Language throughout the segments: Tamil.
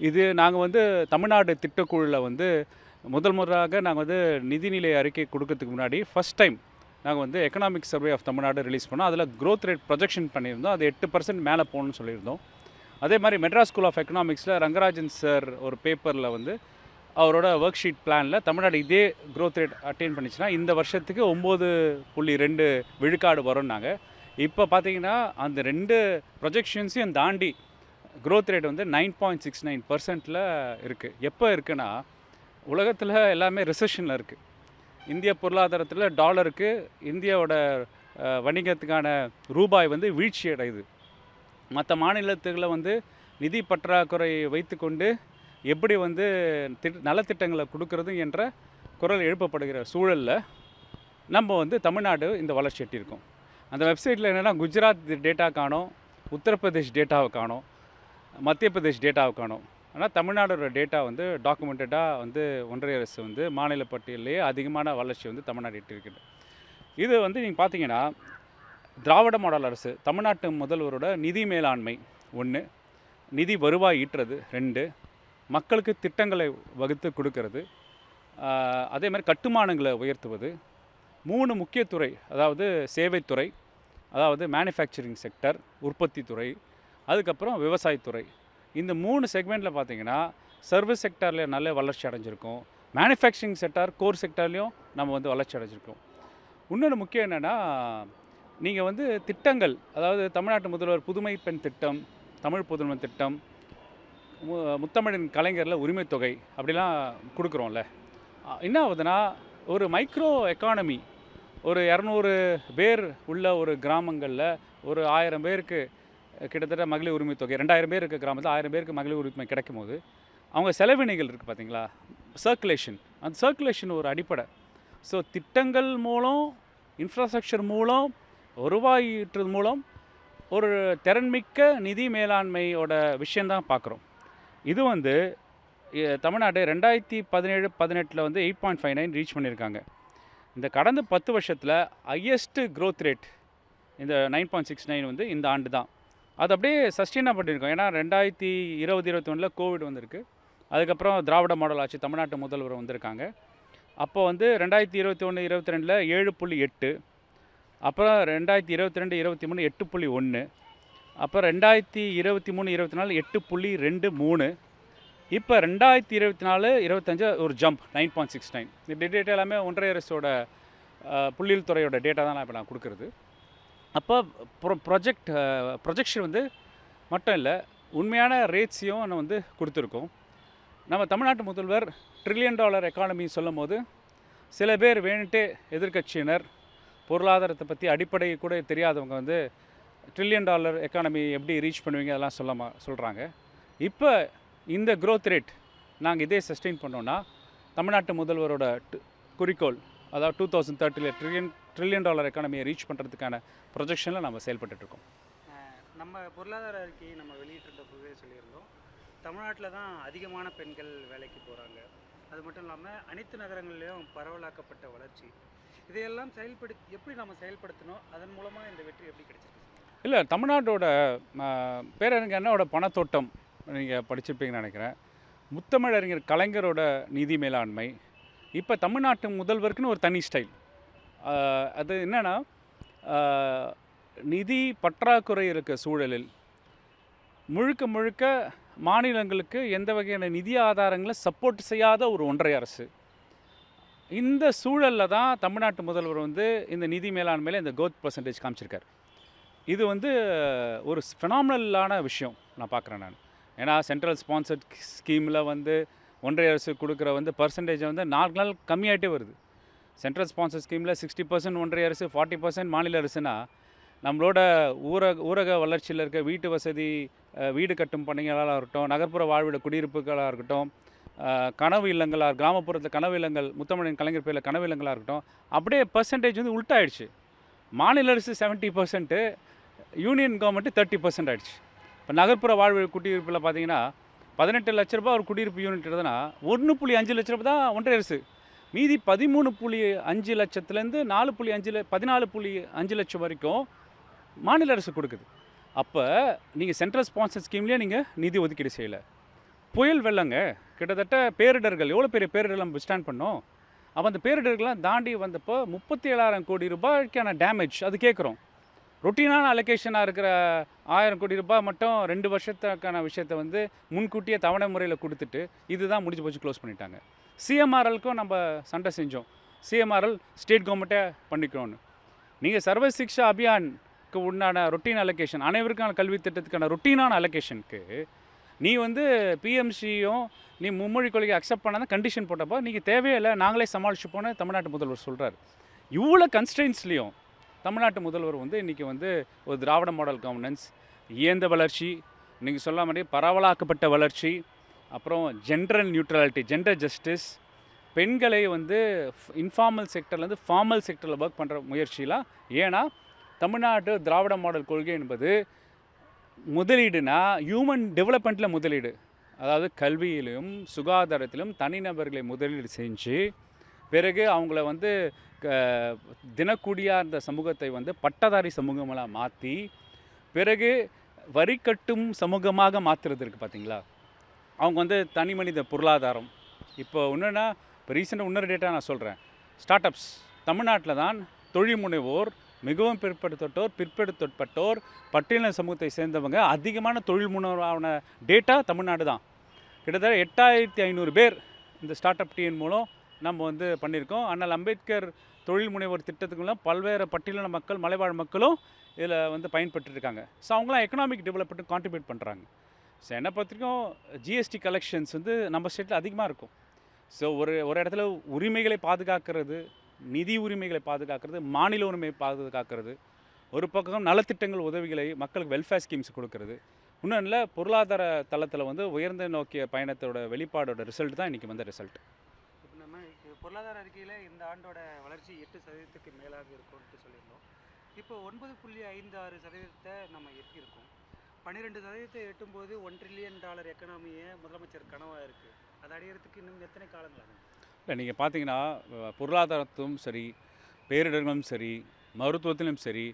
இது நாங்கள் வந்து தமிழ்நாடு திட்டக்குழுவில் வந்து முதல் முறையாக நாங்கள் வந்து நிதிநிலை அறிக்கை கொடுக்கறதுக்கு முன்னாடி ஃபஸ்ட் டைம் நாங்கள் வந்து economic survey of Tamil Nadu release பண்ணோம். அதில் க்ரோத் ரேட் ப்ரொஜெக்ஷன் பண்ணியிருந்தோம். அது எட்டு பர்சன்ட் மேலே போகணும்னு சொல்லியிருந்தோம். அதே மாதிரி மெட்ராஸ் ஸ்கூல் ஆஃப் எக்கனாமிக்ஸில் ரங்கராஜன் சார் ஒரு பேப்பரில் வந்து அவரோட ஒர்க் ஷீட் பிளானில் தமிழ்நாடு இதே க்ரோத் ரேட் அட்டைன் பண்ணிச்சுன்னா இந்த வருஷத்துக்கு ஒம்பது புள்ளி ரெண்டு விழுக்காடு வரும்னாங்க. இப்போ பார்த்தீங்கன்னா அந்த ரெண்டு ப்ரொஜெக்ஷன்ஸையும் தாண்டி க்ரோத் ரேட் வந்து நைன் பாயிண்ட் சிக்ஸ் நைன் பர்சன்ட்டில் இருக்குது எப்போ இருக்குன்னா உலகத்தில் எல்லாமே ரிசெஷனில் இருக்குது இந்திய பொருளாதாரத்தில் டாலருக்கு இந்தியாவோட வணிகத்துக்கான ரூபாய் வந்து வீழ்ச்சி அடையுது. மற்ற மாநிலத்துகளை வந்து நிதி பற்றாக்குறை வைத்துக்கொண்டு எப்படி வந்து திட் நலத்திட்டங்களை கொடுக்கறது என்ற குரல் எழுப்பப்படுகிற சூழலில் நம்ம வந்து தமிழ்நாடு இந்த வளர்ச்சி எட்டியிருக்கோம். அந்த வெப்சைட்டில் என்னென்னா குஜராத் டேட்டா காணும் உத்தரப்பிரதேஷ் டேட்டாவை காணும். மத்திய பிரதேஷ் டேட்டாவை காணும். ஆனால் தமிழ்நாடோட டேட்டா வந்து டாக்குமெண்டடாக வந்து ஒன்றிய அரசு வந்து மாநில பட்டியலிலேயே அதிகமான வளர்ச்சி வந்து தமிழ்நாடு எட்டியிருக்குது. இது வந்து நீங்கள் பார்த்தீங்கன்னா திராவிட மாடல் அரசு தமிழ்நாட்டு முதல்வரோட நிதி மேலாண்மை ஒன்று நிதி வருவாய் ஈட்டுறது ரெண்டு மக்களுக்கு திட்டங்களை வகுத்து கொடுக்கறது அதே மாதிரி கட்டுமானங்களை உயர்த்துவது மூணு முக்கியத்துறை அதாவது சேவைத்துறை அதாவது மேனுஃபேக்சரிங் செக்டர் உற்பத்தி துறை அதுக்கப்புறம் விவசாயத்துறை. இந்த மூணு செக்மெண்ட்டில் பார்த்தீங்கன்னா சர்வீஸ் செக்டாரில் நல்ல வளர்ச்சி அடைஞ்சிருக்கும். மேனுஃபேக்சரிங் செக்டார் கோர் செக்டார்லேயும் நம்ம வந்து வளர்ச்சி அடைஞ்சிருக்கோம். இன்னொன்று முக்கியம் என்னென்னா நீங்கள் வந்து திட்டங்கள் அதாவது தமிழ்நாட்டு முதல்வர் புதுமை பெண் திட்டம் தமிழ் புதுமை திட்டம் மு- முத்தமிழின் கலைஞரில் உரிமைத் தொகை அப்படிலாம் கொடுக்குறோம்ல. என்ன ஆகுதுன்னா ஒரு மைக்ரோ எக்கானமி ஒரு இரநூறு பேர் உள்ள ஒரு கிராமங்களில் ஒரு ஆயிரம் பேருக்கு கிட்டத்தட்ட மகளிர் உரிமை தொகை ரெண்டாயிரம் பேர் இருக்க கிராமத்தில் ஆயிரம் பேருக்கு மகளிர் உரிமை கிடைக்கும் போது அவங்க செலவினைகள் இருக்குது பார்த்தீங்களா சர்க்குலேஷன் அந்த சர்க்குலேஷன் ஒரு அடிப்படை. ஸோ திட்டங்கள் மூலம் இன்ஃப்ராஸ்ட்ரக்சர் மூலம் வருவாய் மூலம் ஒரு திறன்மிக்க நிதி மேலாண்மையோட விஷயந்தான் பார்க்குறோம் இது வந்து தமிழ்நாடு ரெண்டாயிரத்தி பதினேழு பதினெட்டில் வந்து eight point five nine reach பண்ணியிருக்காங்க இந்த கடந்த பத்து வருஷத்தில் ஹையஸ்ட்டு க்ரோத் ரேட் இந்த நைன் பாயிண்ட் சிக்ஸ் நைன் வந்து இந்த ஆண்டு தான். அது அப்படியே சஸ்டெயினாக பண்ணியிருக்கோம். ஏன்னா ரெண்டாயிரத்தி இருபது இருபத்தி ஒன்றில் கோவிட் வந்திருக்கு. அதுக்கப்புறம் திராவிட மாடல் ஆட்சி தமிழ்நாட்டு முதல்வர் வந்திருக்காங்க. அப்போ வந்து ரெண்டாயிரத்தி இருபத்தி ஒன்று இருபத்தி ரெண்டில் ஏழு புள்ளி எட்டு அப்புறம் ரெண்டாயிரத்தி இருபத்தி ரெண்டு இருபத்தி மூணு எட்டு புள்ளி ஒன்று அப்புறம் ரெண்டாயிரத்தி இருபத்தி மூணு இருபத்தி நாலு எட்டு புள்ளி ரெண்டு மூணு இப்போ ரெண்டாயிரத்தி இருபத்தி நாலு இருபத்தஞ்சு ஒரு jump nine point six nine இந்த டேட்டா எல்லாமே ஒன்றிய அரசோட புள்ளியல் துறையோட டேட்டா தான் நான் இப்போ நான் கொடுக்குறது. அப்போ ப்ரொ ப்ரொஜெக்ட் ப்ரொஜெக்ஷன் வந்து மட்டும் இல்லை உண்மையான ரேட்ஸையும் நம்ம வந்து கொடுத்துருக்கோம். நம்ம தமிழ்நாட்டு முதல்வர் ட்ரில்லியன் டாலர் எக்கானமி சொல்லும் போது சில பேர் வேணுன்ட்டே எதிர்க்கட்சியினர் பொருளாதாரத்தை பற்றி அடிப்படை கூட தெரியாதவங்க வந்து ட்ரில்லியன் டாலர் எக்கானமி எப்படி ரீச் பண்ணுவீங்க அதெல்லாம் சொல்ல சொல்கிறாங்க இப்போ இந்த க்ரோத் ரேட் நாங்கள் இதே சஸ்டெயின் பண்ணோன்னா தமிழ்நாட்டு முதல்வரோட டு- குறிக்கோள் அதாவது டூ தௌசண்ட் தேர்ட்டியில் ட்ரில்லியன் ட்ரில்லியன் டாலர் எக்கானமியை ரீச் பண்ணுறதுக்கான ப்ரொஜெக்ஷனில் நம்ம செயல்பட்டுட்ருக்கோம் அஹ் நம்ம பொருளாதார அறிக்கையை நம்ம வெளியிட்டிருந்த போதே சொல்லியிருந்தோம். தமிழ்நாட்டில் தான் அதிகமான பெண்கள் வேலைக்கு போகிறாங்க அது மட்டும் இல்லாமல் அனைத்து நகரங்கள்லேயும் பரவலாக்கப்பட்ட வளர்ச்சி. இதையெல்லாம் செயல்படுத்தி எப்படி நம்ம செயல்படுத்தணும்? அதன் மூலமாக இந்த வெற்றி எப்படி கிடைச்சிருக்கு? இல்லை தமிழ்நாட்டோட பேரறிஞர் அண்ணாவோட பணத்தோட்டம் நீங்கள் படிச்சிருப்பீங்கன்னு நினைக்கிறேன். முத்தமிழறிஞர் கலைஞரோட நிதி மேலாண்மை இப்போ தமிழ்நாட்டு முதல்வருக்குன்னு ஒரு தனி ஸ்டைல். அது என்னென்னா நிதி பற்றாக்குறை இருக்க சூழலில் முழுக்க முழுக்க மாநிலங்களுக்கு எந்த வகையான நிதி ஆதாரங்களை சப்போர்ட் செய்யாத ஒரு ஒன்றிய அரசு. இந்த சூழலில் தான் தமிழ்நாட்டு முதல்வர் வந்து இந்த நிதி மேலாண்மையில் இந்த கோத் பர்சன்டேஜ் காமிச்சிருக்காரு. இது வந்து ஒரு ஃபினாமினலான விஷயம் நான் பார்க்குறேன் நான். ஏன்னா சென்ட்ரல் ஸ்பான்சர்ட் ஸ்கீமில் வந்து ஒன்றிய அரசு கொடுக்குற வந்து பர்சன்டேஜ் வந்து நாலு நாள் கம்மியாகிட்டே வருது. சென்ட்ரல் ஸ்பான்சர் ஸ்கீமில் சிக்ஸ்டி பர்சன்ட் ஒன்றிய அரசு ஃபார்ட்டி பர்சன்ட் மாநில அரசுனா நம்மளோட ஊரக ஊரக வளர்ச்சியில் இருக்க வீட்டு வசதி வீடு கட்டும் பணிகளாக இருக்கட்டும் நகர்ப்புற வாழ்விட குடியிருப்புகளாக இருக்கட்டும் கனவு இல்லங்களாக கிராமப்புறத்தில் கனவு இல்லங்கள் முத்தமிழின் கலைஞர் பேரில் கனவு இல்லங்களாக இருக்கட்டும் அப்படியே பர்சன்டேஜ் வந்து உள்டாயிடுச்சு. மாநில அரசு seventy percent union government thirty percent ஆயிடுச்சு. இப்போ நகர்ப்புற வாழ்வு குடியிருப்பில் பார்த்தீங்கன்னா பதினெட்டு லட்ச ரூபாய் ஒரு குடியிருப்பு யூனிட் இருந்ததுன்னா ஒன்று புள்ளி அஞ்சு லட்ச ரூபாய் தான் ஒன்றரை அரசு. மீதி பதிமூணு புள்ளி அஞ்சு லட்சத்துலேருந்து நாலு புள்ளி அஞ்சு பதினாலு புள்ளி அஞ்சு லட்சம் வரைக்கும் மாநில அரசு கொடுக்குது. அப்போ நீங்கள் சென்ட்ரல் ஸ்பான்சர் ஸ்கீம்லேயே நீங்கள் நிதி ஒதுக்கீடு செய்யலை. புயல் வெள்ளங்க கிட்டத்தட்ட பேரிடர்கள் எவ்வளோ பெரிய பேரிடர் நம்ம ஸ்டாண்ட் பண்ணோம்? அப்போ அந்த பேரிடர்கள்லாம் தாண்டி வந்தப்போ முப்பத்தி ஏழாயிரம் கோடி ரூபாய்க்கான டேமேஜ் அது கேட்குறோம். ரொட்டீனான அலொகேஷனாக இருக்கிற ஆயிரம் கோடி ரூபாய் மட்டும் ரெண்டு வருஷத்துக்கான விஷயத்தை வந்து முன்கூட்டியே தவணை முறையில் கொடுத்துட்டு இதுதான் முடிஞ்சு போச்சு க்ளோஸ் பண்ணிட்டாங்க. சிஎம்ஆர்எலுக்கும் நம்ம சண்டை செஞ்சோம். சிஎம்ஆர்எல் ஸ்டேட் கவர்மெண்ட்டே பண்ணிக்கணும்னு. நீங்கள் சர்வ சிக்ஷா அபியானுக்கு உண்டான ரொட்டீன் அலொகேஷன் அனைவருக்கான கல்வி திட்டத்துக்கான ரொட்டீனான அலொகேஷனுக்கு நீ வந்து பிஎம்சியும் நீ மும்மொழி கொள்கையை அக்செப்ட் பண்ணாதான் கண்டிஷன் போட்டப்போ நீங்கள் தேவையில்லை நாங்களே சமாளிச்சுப்போன்னு தமிழ்நாட்டு முதல்வர் சொல்கிறார் இவ்வளோ கன்ஸ்டன்ஸ்லேயும் தமிழ்நாட்டு முதல்வர் வந்து இன்றைக்கி வந்து ஒரு திராவிட மாடல் கவர்னன்ஸ் இயந்த வளர்ச்சி நீங்கள் சொல்ல மாதிரி பரவலாக்கப்பட்ட வளர்ச்சி அப்புறம் ஜென்ரல் நியூட்ரலிட்டி ஜெண்டர் ஜஸ்டிஸ் பெண்களை வந்து இன்ஃபார்மல் செக்டர்லேருந்து ஃபார்மல் செக்டரில் ஒர்க் பண்ணுற முயற்சிலாம் ஏன்னா தமிழ்நாடு திராவிட மாடல் கொள்கை என்பது முதலீடுனா ஹியூமன் டெவலப்மெண்ட்டில் முதலீடு. அதாவது கல்வியிலும் சுகாதாரத்திலும் தனிநபர்களை முதலீடு செஞ்சு பிறகு அவங்கள வந்து க- இருந்த சமூகத்தை வந்து பட்டதாரி சமூகமெல்லாம் மாற்றி பிறகு வரி கட்டும் சமூகமாக மாற்றுறது இருக்குது பார்த்தீங்களா அவங்க வந்து தனி மனித பொருளாதாரம். இப்போ ஒன்றுன்னா இப்போ ரீசெண்டாக இன்னொரு டேட்டா நான் சொல்கிறேன் ஸ்டார்ட் அப்ஸ் தமிழ்நாட்டில் தான் தொழில் முனைவோர் மிகவும் பிற்படுத்தப்பட்டோர் பிற்படுத்தப்பட்டோர் பட்டியலின சமூகத்தை சேர்ந்தவங்க அதிகமான தொழில் முனைவரான டேட்டா தமிழ்நாடு தான். கிட்டத்தட்ட எட்டாயிரத்தி ஐநூறு பேர் இந்த ஸ்டார்ட் அப் டீன் மூலம் நம்ம வந்து பண்ணியிருக்கோம். ஆனால் அம்பேத்கர் தொழில் முனைவர் திட்டத்துக்குள்ள பல்வேறு பட்டியலின மக்கள் மலைவாழ் மக்களும் இதில் வந்து பயன்பட்டுருக்காங்க ஸோ அவங்களாம் எக்கனாமிக் டெவலப்மெண்ட்டுக்கு கான்ட்ரிபியூட் பண்ணுறாங்க ஸோ என்னை பொறுத்திருக்கும் ஜிஎஸ்டி கலெக்ஷன்ஸ் வந்து நம்ம ஸ்டேட்டில் அதிகமாக இருக்கும். ஸோ ஒரு ஒரு இடத்துல உரிமைகளை பாதுகாக்கிறது நிதி உரிமைகளை பாதுகாக்கிறது மாநில உரிமையை பாதுகாக்கிறது ஒரு பக்கம் நலத்திட்டங்கள் உதவிகளை மக்களுக்கு வெல்ஃபேர் ஸ்கீம்ஸ் கொடுக்கறது. இன்னும் இல்லை பொருளாதார தளத்தில் வந்து உயர்ந்த நோக்கிய பயணத்தோட வெளிப்பாடோட ரிசல்ட் தான் இன்றைக்கி வந்த ரிசல்ட் பொருளாதார அறிக்கையில் இந்த ஆண்டோட வளர்ச்சி எட்டு சதவீதத்துக்கு மேலாக இருக்கும்ட்டு சொல்லியிருந்தோம். இப்போ ஒன்பது புள்ளி ஐந்து ஆறு சதவீதத்தை நம்ம எட்டியிருக்கோம். பன்னிரெண்டு சதவீதத்தை எட்டும்போது ஒன் ட்ரில்லியன் டாலர் எக்கனாமியை முதலமைச்சர் கனவாக இருக்குது அதை அடையிறதுக்கு இன்னும் எத்தனை காலங்கள் இல்லை நீங்கள் பார்த்தீங்கன்னா பொருளாதாரத்தும் சரி பேரிடர்களும் சரி மருத்துவத்திலும் சரி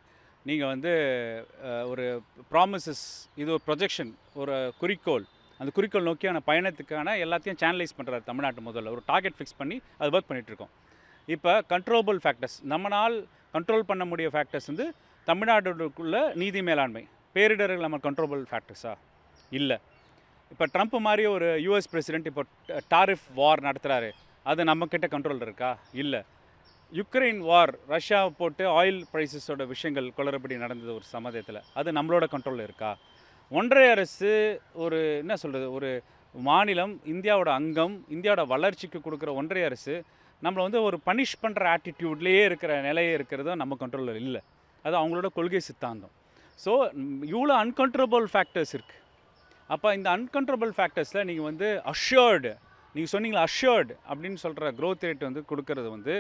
நீங்கள் வந்து ஒரு ப்ராமிசஸ் இது ஒரு ப்ரொஜெக்ஷன் ஒரு குறிக்கோள் அந்த குறிக்கோள் நோக்கியான பயணத்துக்கான எல்லாத்தையும் சேனலைஸ் பண்ணுறாரு தமிழ்நாட்டு முதல்ல ஒரு டார்கெட் ஃபிக்ஸ் பண்ணி அது ஒர்க் பண்ணிகிட்ருக்கோம் இப்போ கண்ட்ரோலபிள் ஃபேக்டர்ஸ் நம்மனால் கண்ட்ரோல் பண்ண முடிய ஃபேக்டர்ஸ் வந்து தமிழ்நாடுக்குள்ள நீதி மேலாண்மை. பேரிடர்கள் நம்ம கண்ட்ரோலபிள் ஃபேக்டர்ஸா இல்லை. இப்போ ட்ரம்ப் மாதிரி ஒரு யூஎஸ் பிரசிடென்ட் இப்போ டாரிஃப் வார் நடத்துகிறாரு அது நம்மக்கிட்ட கண்ட்ரோல் இருக்கா? இல்லை. யுக்ரைன் வார் ரஷ்யாவை போட்டு ஆயில் ப்ரைஸஸோட விஷயங்கள் குளறுபடி நடந்தது ஒரு சமயத்தில். அது நம்மளோட கண்ட்ரோலில் இருக்கா? ஒன்றிய அரசு ஒரு என்ன சொல்கிறது ஒரு மாநிலம் இந்தியாவோட அங்கம் இந்தியாவோட வளர்ச்சிக்கு கொடுக்குற ஒன்றிய அரசு நம்மளை வந்து ஒரு பனிஷ் பண்ணுற ஆட்டிடியூட்லேயே இருக்கிற நிலையே இருக்கிறதும் நம்ம கண்ட்ரோலில் இல்லை. அது அவங்களோட கொள்கை சித்தாந்தம். ஸோ இவ்வளோ அன்கண்ட்ரோலபிள் ஃபேக்டர்ஸ் இருக்குது அப்போ இந்த அன்கண்ட்ரோலபிள் ஃபேக்டர்ஸில் நீங்கள் வந்து அஷ்யர்டு நீங்கள் சொன்னீங்களா அஷ்யர்டு அப்படின்னு சொல்கிற க்ரோத் ரேட் வந்து கொடுக்கறது வந்து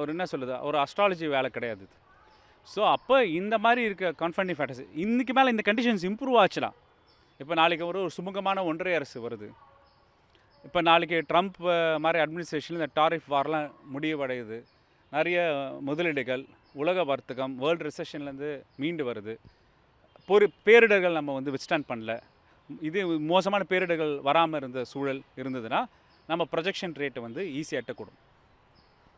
ஒரு என்ன சொல்லுது ஒரு அஸ்ட்ராலஜி வேலை கிடையாது ஸோ அப்போ இந்த மாதிரி இருக்க கான்ஃபண்டிங் ஃபேக்டர்ஸ் இன்றைக்கு மேலே இந்த கண்டிஷன்ஸ் இம்ப்ரூவ் ஆச்சுலாம் இப்போ நாளைக்கு ஒரு ஒரு சுமூகமான ஒன்றிய அரசு வருது. இப்போ நாளைக்கு ட்ரம்ப் மாதிரி அட்மினிஸ்ட்ரேஷன் இந்த டாரிஃப் வாரெலாம் முடிவடையுது. நிறைய முதலீடுகள் உலக வர்த்தகம் வேர்ல்டு ரிசெஷன்லேருந்து மீண்டு வருது. பொரு பேரிடர்கள் நம்ம வந்து விஸ்டாண்ட் பண்ணல. இது மோசமான பேரிடர்கள் வராமல் இருந்த சூழல் இருந்ததுன்னா நம்ம ப்ரொஜெக்ஷன் ரேட்டை வந்து ஈஸியாக எட்டக்கூடும்.